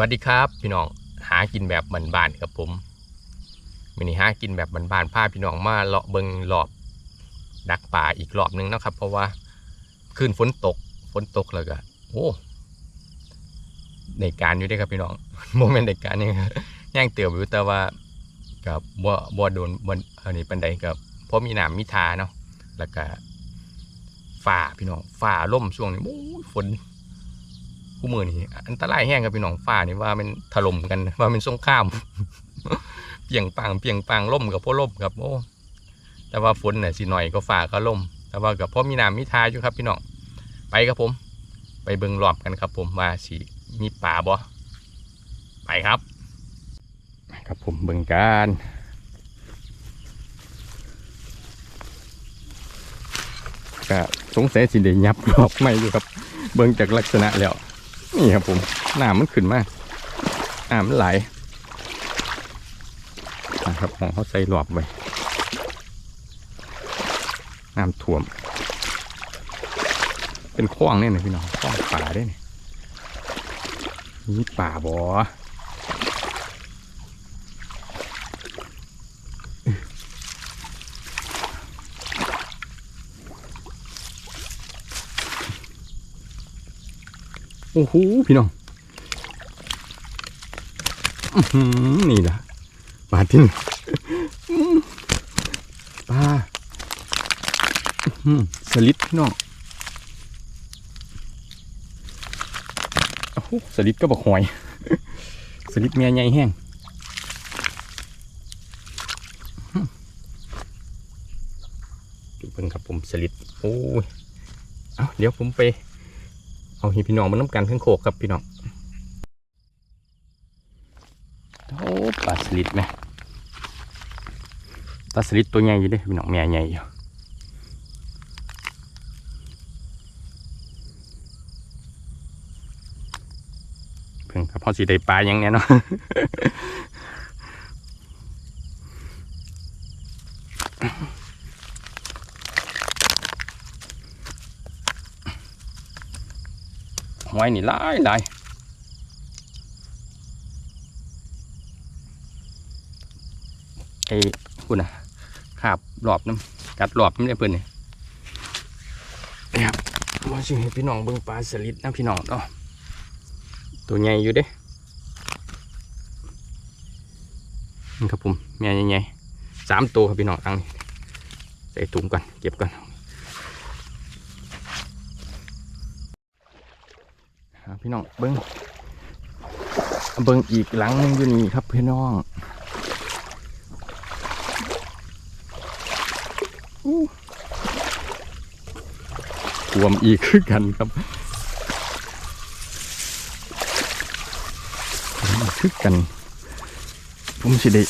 วัสดีครับพี่น้องหากินแบบบ้านๆครับผมมินิหากินแบบบ้านๆพาพี่น้องมาเลาะเบิงรอบดักป่าอีกรอบนึงนะครับ เพราะว่าขึ้นฝนตกฝนตกแล้วก็โอ้ในการอยู่เด้ครับพี่น้องโมเมนต์ในการนี่ย่างเตืออยู่แต่ว่ากับบ่บ่โดนบ่อันนี้ปันใดกับเพราะมีหน้ำมีทาเนาะแล้วก็ฝ่าพี่น้องฝ่าล่มช่วงนี้โอ้ฝน คู่มือนี่อันตรายแห้งครับพี่น้องฟ้านี่ว่ามันถล่มกันว่ามันสงคราม เปียงปังเปียงปังล่มกับพ่อล่มครับโอ้แต่ว่าฝนเนี่ยสิหน่อยก็ฟ้าก็ล่ม แต่ว่ากับพ่อมีน้ำมีทาอยู่ครับพี่น้องไปครับผม ไปเบิ่งรอบกันครับ ผมว่าสิมีป่าบ่ไปครับครับผมเบิ่งกันก็สงสัยสิได้ยับรอบไม่อยู่ครับ เบิ่งจากลักษณะแล้ว นี่ครับผมน้ำมันขึ้นมากน้ำมันไหลนะครับของเขาใส่หลอบไว้น้ำท่วม เป็นคลองเนี่ยนะพี่น้องคลองป่าได้เนี่ยนี่ป่าบ่ โอ้โหพี่น้องนี่นะปลาที่นี่อื้อปลาสลิดพี่น้องโอ้โหสลิดก็บอกหอย สลิดเมียใหญ่แห้งดูเพิ่งครับผมสลิดโอ้ย เอาเดี๋ยวผมไป เอาให้พี่น้องมันน้ำกันขึ้นโคกครับพี่น้องโอ้ปลาสลิดไหมปลาสลิดตัวใหญ่อยู่เด้พี่น้องแม่ใหญ่อยู่เพิ่งครับพอสีได้ปลายังเนี้ยเนาะ หอยนี่หลายหลายไอ้คุณนะขาบหลอบน้ำกัดหลอบน้ำเนี่ยเพื่อนนี่ครับมาชิให้พี่น้องเบิ่งปลาสลิดนะพี่น้องเนาะตัวใหญ่อยู่เด้นี่ครับผมแม่ใหญ่ๆสามตัวครับพี่น้องตั้งนี่ใส่ถุงก่อนเก็บก่อน หา พี่น้องเบิ้งเบิ้งอีกหลังนึงอยู่นี่ครับพี่น้องอู้รวมอีกคือกันครับรวมอีกคือกัน ผมสิได้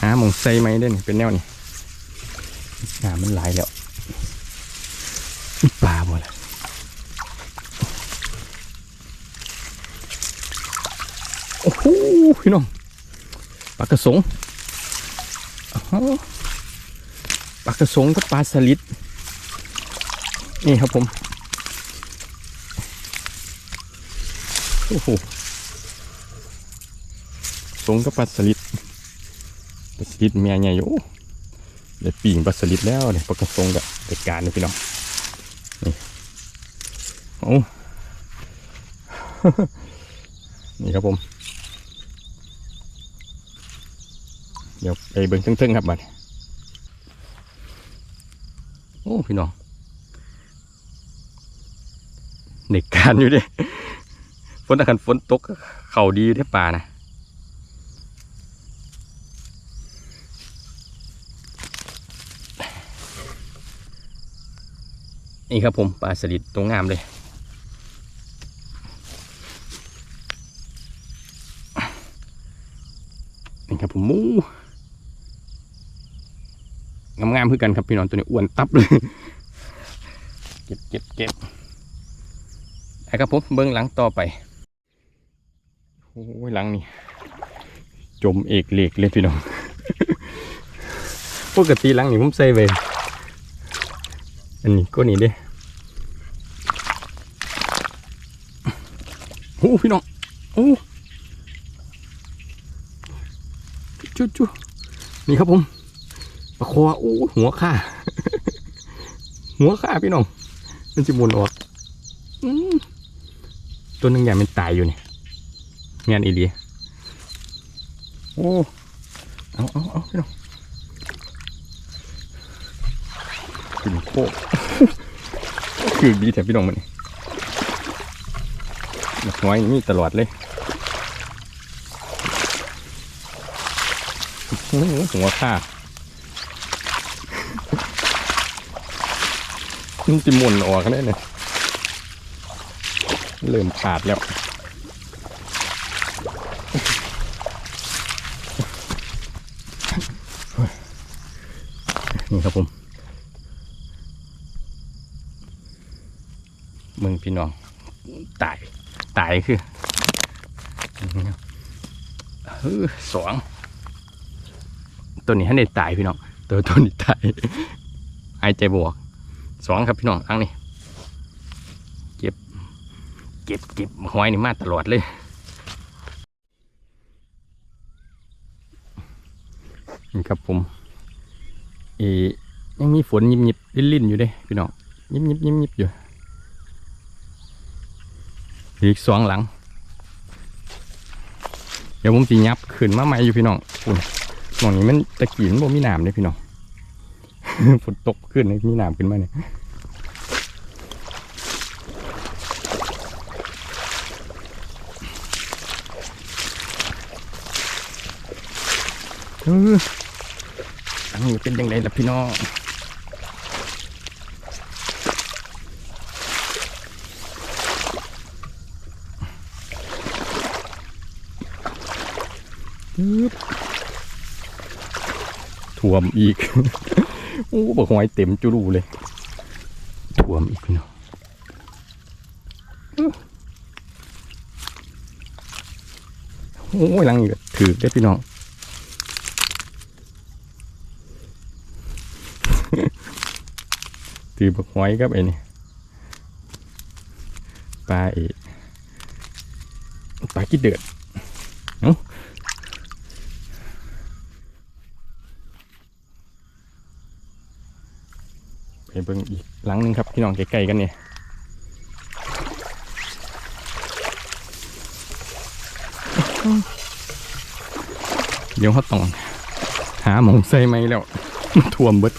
หามองใส่ไหมเด้นเป็นแนวนี้งามันหลายแล้วมีปลาบ่ล่ะ โอ้โหพี่น้องปลากระสงปลากระสงกับปลาสลิดนี่ครับผมโอ้โหสงกับปลาสลิดปลาสลิดเมียใหญ่อยู่ได้ปีงปลาสลิดแล้วเนี่ยปลากระสงกับเด็ดการเลยพี่น้องนี่โอ้นี่ครับผม เดี๋ยวไปเบิ่งทึ่งๆครับบัดโอ้พี่น้องเด็กการอยู่เดิฝนตะกันฝนตก เข่าดีอยู่ที่ป่านะนี่ครับผมปลาสลิดตัวงามเลย นี่ครับผมหมูงามๆ คือกันครับพี่น้องตัวนี้อ้วนตับเลยเก็บเก็บเก็บไอ้ครับผมเบิ้งหลังต่อไปโอ้ยหลังนี่จมเอกเหล็กเลยพี่น้องปกติหลังนี่ผมใส่เวอันนี้ก็นี่เด้โอ้พี่น้องโอ้จุจุนี่ครับผม ปลาคอโอ้หัวข่าหัวข่าพี่น้องมันจะหมุนออกอตัวหนึงอย่างมันตายอยู่นี่งานอีเดียโอ้เอาเอาเอาพี่น้องกินโคคือดีแถมพี่น้องมันนี่หนักน้อยนี่ตลอดเลยหัวข่า มันจะมุนออกกันได้เนี่ยเริ่มขาดแล้ว นี่ครับผมมึงพี่น้อง ตาย ตายคือเออสองตัวนี้ให้ได้ตายพี่น้อง ตัวตัวนี้ตายหายใจบวก สองครับพี่น้องอังนี่เก็บ เก็บเก็บหอยนี่มาตลอดเลยนี่ครับผมเออยังมีฝนยิบยิบลิ่นลิ่นอยู่เด้พี่น้องยิบยิบยิบยิบอยู่อีกสองหลัง เดี๋ยวผมสียับขึ้นมาใหม่อยู่พี่น้องนหมองนี้มันตะกี้มันบ่มีน้ำเลยพี่น้อง ฝนตกขึ้นเลยมีน้ำขึ้นมาเนี่ยเอออันนี้เป็นยังไงล่ะพี่น้องปึ๊บท่วมอีก โอ้บอกหอยเต็มจุรูเลยท่วมอีกพี่น้องโอ้ยลังอีกถือได้พี่น้องถือบักหอยครับไอ้นี่ปลาเอปลากิดเดือดเอ้า ไปเบิ่งอีกหลังหนึงครับพี่น้องใกล้ๆกันเนี่ยเดี๋ยวเขาต้อง หาหมองใส่ไหมแล้วท่วมเบิด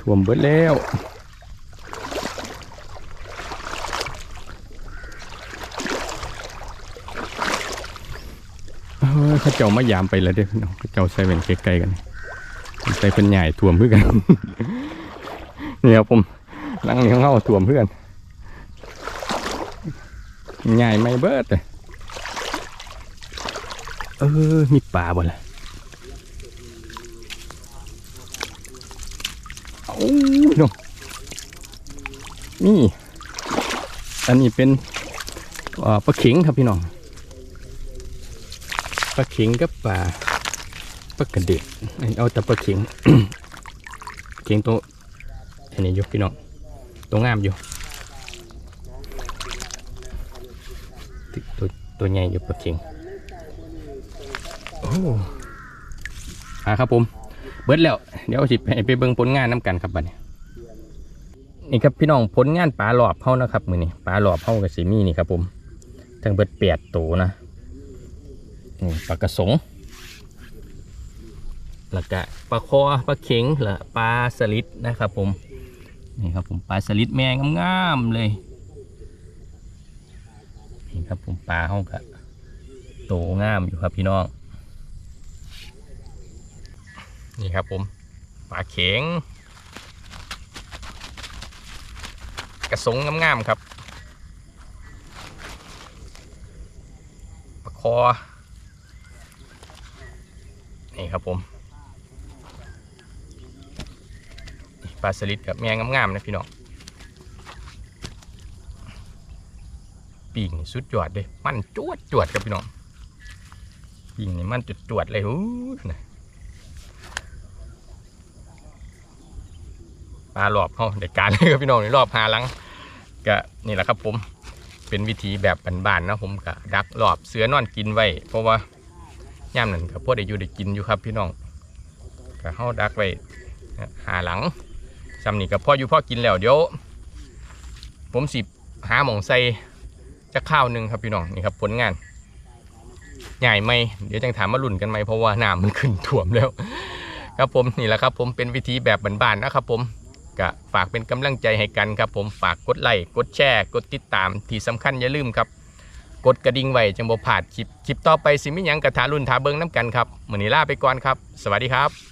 ท่วมเบิดแล้วเอ้ยเขาเจ้ามายามไปแล้วเด้อพี่น้องเขาเจ้าใส่เป็นไกลๆกัน ใส่เป็นใหญ่ท่วมเพื่อกันนี่ครับผมหลังนี้ของเขาท่วมเพื่อนใหญ่ไม่เบิดเลยเออมีปลาบ่ล่ะโอ้ยน้องนี่ อันนี้เป็นปลาเข็งครับพี่น้องปลาเข็งกับปลา ปลากระเด็ดอันนี้เอาแต่ปลาเข็งเข็งตัวอันนี้อยู่พี่น้องตัวงามอยู่ ตัวตัวใหญ่อยู่ปลาเข็งโอ้อ่าครับผม เบิดแล้ว เดี๋ยวสิให้ไปเบิ่งผลงานน้ำกันครับบัดนี้นี่ครับพี่น้องผลงานปลาหลอบเฮานะครับมือนี้ปลาหลอบเฮากับสีมีนี่ครับผมทั้งเบิดแปดตัวนะนี่ปลากระสง แล้วก็ปลาคอปลาเข็งและปลาสลิดนะครับผมนี่ครับผมปลาสลิดแมงงามๆเลยนี่ครับผมปลาเฮาก็โตงามอยู่ครับพี่น้องนี่ครับผมปลาเข็งกระสงงามๆครับปลาคอนี่ครับผม ปลาสลิดกับแมงงามๆนะพี่น้องปีกนี่สุดยอดเลยมันจวดจวดครับพี่น้องปีกนี่มันจุดจวดเลยหูนะปลาหลอบเขาเด็กการเลยครับพี่น้องในรอบหาหลังก็นี่แหละครับผมเป็นวิธีแบบบ้านๆนะผมก็ดักรอบเสือนอนกินไว้ เพราะว่าย่ามนั้นก็พอได้อยู่ได้กินอยู่ครับพี่น้องก็เฮาดักไว้หาหลัง ซ้ำนี่ก็พออยู่พ่อกินแล้วเดี๋ยว ผมสิหาหมองใส่จะข้าวหนึ่งครับพี่น้องนี่ครับผลงานใหญ่ไหมเดี๋ยวจังถามมาลุ่นกันไหมเพราะว่าน้ำมันขึ้นท่วมแล้ว ครับผมนี่แหละครับผมเป็นวิธีแบบบ้านๆนะครับผมก็ฝากเป็นกำลังใจให้กันครับผมฝากกดไลค์กดแชร์กดติดตามที่สำคัญอย่าลืมครับ กดกระดิ่งไว้จังบ่พลาดคลิปคลิปต่อไปสิมีหยังกระทารุ่นทาเบิงน้ำกันครับมือนี้ลาไปก่อนครับ สวัสดีครับ